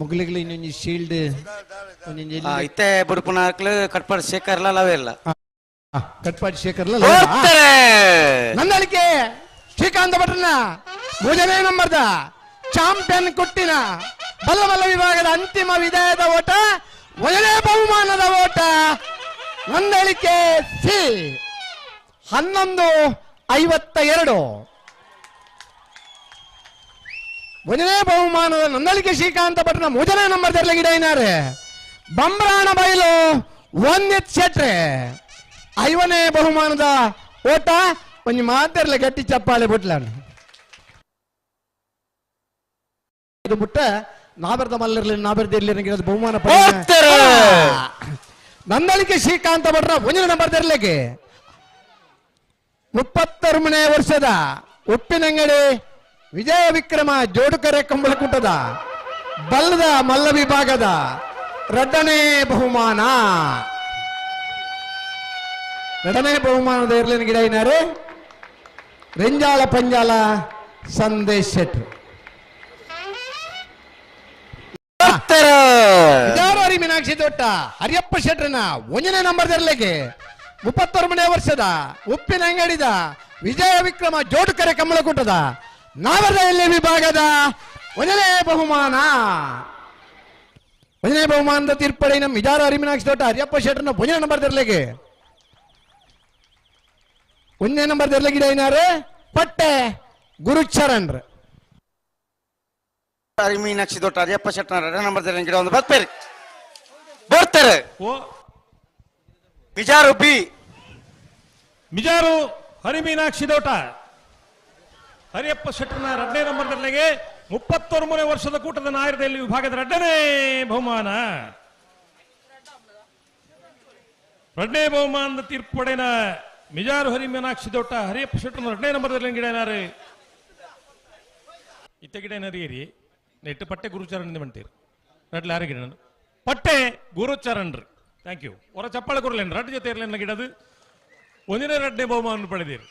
ಮುಗ್ಲಿಗ್ಲಿ ಇನ್ನೊಂದು ಶೀಲ್ಡ್ ಆ, ಇತ್ತೆ ಬುಡುಪುನಾಕ್ಲು ಕಟ್ಪಾಡು ಶೇಖರ್ಲ ಇಲ್ಲ. ಕಟ್ಪಾಡಿ ಶೇಖರ್ಲ ಹೋಗ್ತಾರೆ! ನನ್ನಳಿಕೆ ಶ್ರೀಕಾಂತ ಭಟ್ರನ ಮೂರನೇ ನಂಬರ್ದ ಚಾಂಪಿಯನ್ ಕೊಟ್ಟಿನ ಬಲ್ಲ ಬಲ್ಲ ವಿಭಾಗದ ಅಂತಿಮ ವಿಜಯದ ಓಟ ಮೊದಲನೇ ಬಹುಮಾನದ ಓಟ. ನಂದಳಿಕೆ ಸಿ ಹನ್ನೊಂದು ಐವತ್ತ ಎರಡು. ಮೊದಲನೇ ಬಹುಮಾನದ ನಂದಳಿಕೆ ಶ್ರೀಕಾಂತ ಭಟ್ರನ ಮೊದಲನೇ ನಂಬರ್ ತೆರಲಿಗಿಡೇನಾರೆ ಬಂಬ್ರಾಣ ಬಯಲು ಒಂದಿತ್ ಶೆಟ್ರೆ ಐವನೇ ಬಹುಮಾನದ ಓಟ ಒಂದು ಮಾತಿರ್ಲ ಗಟ್ಟಿ ಚಪ್ಪಾಳೆ ಬಿಟ್ಲಾನ ಇದು ಬಿಟ್ಟ ನಾಬರ್ದ ಮಲ್ಲರ್ಲಿ ನಾಬರ್ದ ಇರ್ಲಿ ಬಹುಮಾನ ಪಡೆದ- ಹೋಗ್ತಾರೆ. ನಂದಳಿಕೆ ಶ್ರೀಕಾಂತ ಭಟ್ರ ಒಂದಿನ ನಂಬರ್ ತೆರಲಿಕ್ಕೆ ಮುಪ್ಪತ್ತೊಂಬನೇ ವರ್ಷದ ಉಪ್ಪಿನಂಗಡಿ ವಿಜಯ ವಿಕ್ರಮ ಜೋಡುಕರೆ ಕಂಬಳಕುಟದ ಬಲ್ಲದ ಮಲ್ಲ ವಿಭಾಗದ ಎರಡನೇ ಬಹುಮಾನ. ಎರಡನೇ ಬಹುಮಾನದ ಇರ್ಲಿನ ಗಿಡ ಏನಾರು ರೆಂಜಾಳ ಪಂಜಾಲ ಸಂದೇಶ್ ಶೆಟ್ರು. ಮೀನಾಕ್ಷಿ ತೋಟ ಹರಿಯಪ್ಪ ಶೆಟ್ರನ ಒಂದನೇ ನಂಬರ್ ತೆರಲಿಗೆ ಮುಪ್ಪತ್ತೊಂಬನೇ ವರ್ಷದ ಉಪ್ಪಿನ ಅಂಗಡಿದ ವಿಜಯ ವಿಕ್ರಮ ಜೋಡುಕರೆ ಕಮಲಕುಟದ ನಾವರದಲ್ಲಿ ವಿಭಾಗದ ಒಂದನೇ ಬಹುಮಾನ. ಒಂದನೇ ಬಹುಮಾನದ ತೀರ್ಪಡೆ ನಮ್ಮ ವಿಜಾರ ಹರಿಮೀನಾಕ್ಷಿ ತೋಟ ಹರಿಯಪ್ಪ ಶೆಟ್ರನ ಒಂದನೇ ನಂಬರ್ ತೆರಲಿಗೆ. ಒಂದನೇ ನಂಬರ್ ತೆರಲಿಗೆ ಏನಾರು? ಪಟ್ಟೆ ಗುರುಚರಣ್ರ. ಅರಿಮೀನಾಕ್ಷಿ ದೊಡ್ಡ ಅರಿಯಪ್ಪ ಶೆಟ್ಟರ್ ಎರಡನೇ ನಂಬರ್ ಗಿಡ ಒಂದು ಬರ್ತಾರೆ. ಬರ್ತಾರೆ. ಓ. ಬಿಜಾರು ಬಿ. ಮಿಜಾರು ಹರಿಮೀನಾಕ್ಷಿ ದೋಟ ಹರಿಯಪ್ಪ ಶೆಟ್ಟರ್ನ ಎರಡನೇ ನಂಬರ್ದಲ್ಲಿಗೆ ಮೂರನೇ ವರ್ಷದ ಕೂಟದ ನಾಯರದಲ್ಲಿ ವಿಭಾಗದ ಎರಡನೇ ಬಹುಮಾನ. ಎರಡನೇ ಬಹುಮಾನದ ತೀರ್ಪು ಪಡೆನ ಮಿಜಾರು ಹರಿಮೀನಾಕ್ಷಿ ದೋಟ ಹರಿಯಪ್ಪ ಶೆಟ್ಟರ್ನ ಎರಡನೇ ನಂಬರ್ದಲ್ಲಿ ಗಿಡನಾರಿ ಇತ್ತ ಗಿಡನರಿಯರಿ ನೆಟ್ಟು ಪಟ್ಟೆ ಗುರುಚರಣ್ ಮಂಟೀರಿ ನಡ್ಲ ಯಾರ ಗಿಡ ಪಟ್ಟೆ ಗುರುಚರಣ್ರು ಥ್ಯಾಂಕ್ ಯು ಹೊರ ಚಪ್ಪಾಳೆ ಕೊರಲೇನು ರಡ್ ಜೊತೆ ಇರಲಿಲ್ಲ ಗಿಡದು. ಒಂದಿನ ಎರಡನೇ ಬಹುಮಾನ ಪಡೆದಿರಿ.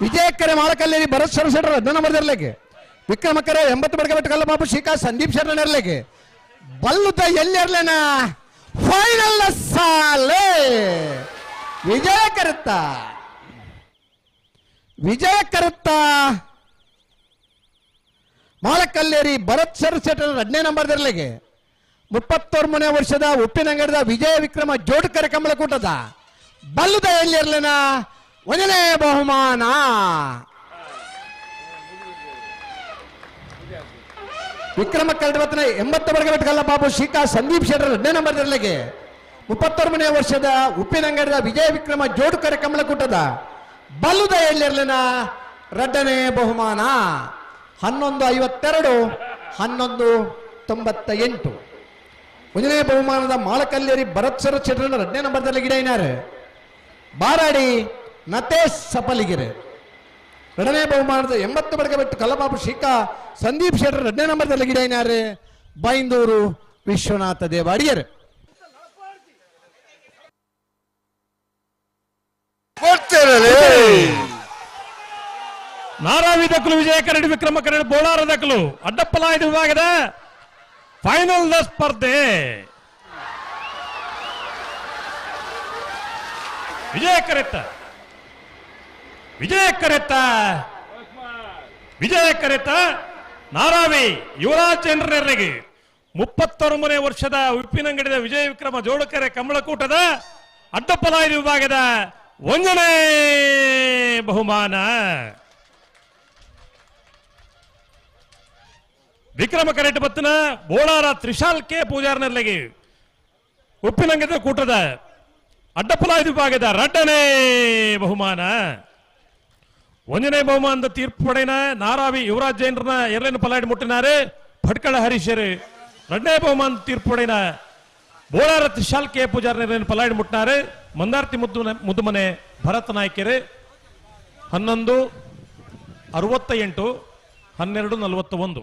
ವಿಜಯಕ್ಕರೆ ಮಾಲಕಲ್ಲಿ ಭರತ್ ಸರ್ ಶೆಟ್ಟರ್ ಹದಿನ ನಂಬರ್ ಇರ್ಲಿಕ್ಕೆ ಕರೆ ಎಂಬತ್ತು ಬಡಕ ಬಿಟ್ಟು ಕಲ್ಲ ಬಾಬು ಶ್ರೀಕಾಂತ್ ಸಂದೀಪ್ ಶೆಟ್ಟರ್ ಇರ್ಲಿಕ್ಕೆ. ಬಲ್ಲುದ ಎಲ್ಲಿ ಇರ್ಲೇನ? ಫೈನಲ್ ಸಾಲೆ! ವಿಜಯ ಕರುತ್ತ! ವಿಜಯ ಕರುತ್ತ! ಮಾಲಕಲ್ಲೇರಿ ಭರತ್ ಸರ್ ಶೆಟ್ಟರ್ ಹದಿನೇ ನಂಬರ್ ಇರ್ಲಿಕ್ಕೆ. ಮನೆ ವರ್ಷದ ಉಪ್ಪಿನಂಗಡದ ವಿಜಯ ವಿಕ್ರಮ ಜೋಡ್ಕರೆ ಕಮಲಕೂಟದ ಬಲ್ಲುದ ಎಲ್ಲಿ ಇರ್ಲೇನ ಒಂದನೇ ಬಹುಮಾನ. ವಿಕ್ರಮ ಕರಡವತ್ನ ಎಂಬತ್ತು ಬಡಗ ಬಿಟ್ಟಲ್ಲ ಬಾಬು ಶ್ರೀಕಾ ಸಂದೀಪ್ ಶೆಟ್ಟರ್ ಎರಡನೇ ನಂಬರ್ ಇರಲಿಕ್ಕೆ. ಮುಪ್ಪತ್ತೊಂಬನೇ ವರ್ಷದ ಉಪ್ಪಿನಂಗಡದ ವಿಜಯ ವಿಕ್ರಮ ಜೋಡುಕರೆ ಕಮಲಕೂಟದ ಬಲ್ಲುದ ಎಲ್ಲಿರ್ಲಿನ? ರಡ್ಡನೇ ಬಹುಮಾನ. ಹನ್ನೊಂದು ಐವತ್ತೆರಡು, ಹನ್ನೊಂದು ತೊಂಬತ್ತ ಎಂಟು ಒಂದನೇ ಬಹುಮಾನದ ಮಾಳಕಲ್ಲೇರಿ ಭರತ್ ಸರ ಚಟ್ರ ಎರಡನೇ ನಂಬರ್ದಲ್ಲಿ ಗಿಡ ಏನಾರು ಬಾರಾಡಿ ನತೇಶ್ ಸಪಲಿಗೆರೆ. ಎರಡನೇ ಬಹುಮಾನದ ಎಂಬತ್ತು ಬಡಗ ಬಿಟ್ಟು ಕಲ್ಲಬಾಬು ಶಿಖಾ ಸಂದೀಪ್ ಶೆಟ್ಟರ್ ಎರಡನೇ ನಂಬರ್ದಲ್ಲಿ ಗಿಡ ಏನಾರು ಬೈಂದೂರು ವಿಶ್ವನಾಥ ದೇವ ನಾರಾವಿ ದಕ್ಕಲು ವಿಜಯ ಕರಡಿ ವಿಕ್ರಮ ಕರಡಿ ಬೋಳಾರ ದಕ್ಕಲು ಅಡ್ಡಪ್ಪಲಾಯದ ವಿಭಾಗದ ಫೈನಲ್ ದ ಸ್ಪರ್ಧೆ. ವಿಜಯ ಕರೆತ್ತ ವಿಜಯ ಕರೆತ್ತ ವಿಜಯ ಕರೆತ್ತ ನಾರಾವಿ ಯುವರಾಜ್ ಚಂದ್ರನೆರೆಗೆ ಮುಪ್ಪತ್ತೊಂಬನೇ ವರ್ಷದ ಉಪ್ಪಿನಂಗಡಿದ ವಿಜಯ ವಿಕ್ರಮ ಜೋಳಕರೆ ಕಮಲಕೂಟದ ಅಡ್ಡಪಲಾಯಿ ವಿಭಾಗದ ಒಂದನೇ ಬಹುಮಾನ. ವಿಕ್ರಮ ಕರೆಟ್ ಬತ್ತನ ಬೋಳಾರ ತ್ರಿಶಾಲ್ ಕೆ ಪೂಜಾರ್ನಲ್ಲಿಗೆ ಉಪ್ಪಿನಂಗದ ಕೂಟದ ಅಡ್ಡಪ್ಪಲಾಯದ ವಿಭಾಗದ ರಡ್ಡನೇ ಬಹುಮಾನ. ಒಂದನೇ ಬಹುಮಾನದ ತೀರ್ಪು ಪಡೆನ ನಾರಾವಿ ಯುವರಾಜ್ ಜೈನರನ್ನ ಎರಡನೇ ಪಲಾಡಿ ಮುಟ್ಟಿನಾರೆ ಭಟ್ಕಳ ಹರೀಶರು ಎರಡನೇ ಬಹುಮಾನದ ತೀರ್ಪು ಪಡೆನ ಬೋಳಾರ ತ್ರಿಶಾಲ್ ಕೆ ಪೂಜಾರ್ ಎರಡನೇ ಪಲಾಡಿ ಮುಟ್ಟಿನಾರೆ ಮಂದಾರ್ತಿ ಮುದ್ದು ಮುದ್ದುಮನೆ ಭರತ್ ನಾಯ್ಕೆರೆ ಹನ್ನೊಂದು ಅರವತ್ತ ಎಂಟು ಹನ್ನೆರಡು ನಲವತ್ತ ಒಂದು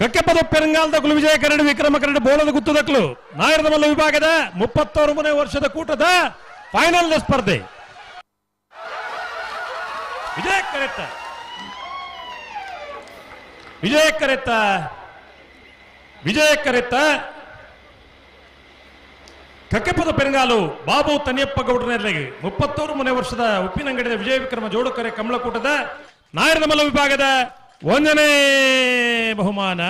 ಕಕ್ಕೆಪದ ಪೆರಂಗಾಲದಕ್ಕಲು ವಿಜಯ ಕರಡಿ ವಿಕ್ರಮ ಕರಡಿ ಗುತ್ತು ಗುತ್ತದಕ್ಕಲು ನಾಯರದ ಮಲ್ಲ ವಿಭಾಗದ ಮುಪ್ಪತ್ತೊಂಬನೇ ವರ್ಷದ ಕೂಟದ ಫೈನಲ್ ಸ್ಪರ್ಧೆ. ವಿಜಯ ಕರೆತ್ತ ವಿಜಯ ಕರೆತ್ತ ವಿಜಯ ಕರೆತ್ತ ಕಕ್ಕೆಪದ ಪೆರಂಗಾಲು ಬಾಬು ತನಿಯಪ್ಪ ಗೌಡನೆರಳಿಗೆ ಮುಪ್ಪತ್ತೂರು ಮನೆ ವರ್ಷದ ಉಪ್ಪಿನಂಗಡಿಯ ವಿಜಯ ವಿಕ್ರಮ ಜೋಡುಕರೆ ಕಮಲಕೂಟದ ನಾಯರದ ಮಲ್ಲ ವಿಭಾಗದ ಒಂದನೇ ಬಹುಮಾನ.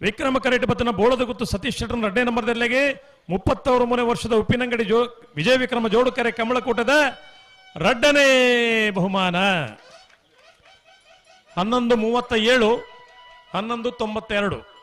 ವಿಕ್ರಮ ಕರೆಟ್ ಬತ್ತನ ಬೋಳದ ಗುತ್ತು ಸತೀಶ್ ಶೆಟ್ಟರ್ ಎರಡನೇ ನಂಬರ್ದಲ್ಲಿಗೆ ಮುಪ್ಪತ್ತವರು ಮೂರನೇ ವರ್ಷದ ಉಪ್ಪಿನಂಗಡಿ ಜೋ ವಿಜಯ ವಿಕ್ರಮ ಜೋಡುಕರೆ ಕಮಲಕೂಟದ ರಡ್ಡನೇ ಬಹುಮಾನ. ಹನ್ನೊಂದು ಮೂವತ್ತ ಏಳು ಹನ್ನೊಂದು ತೊಂಬತ್ತೆರಡು.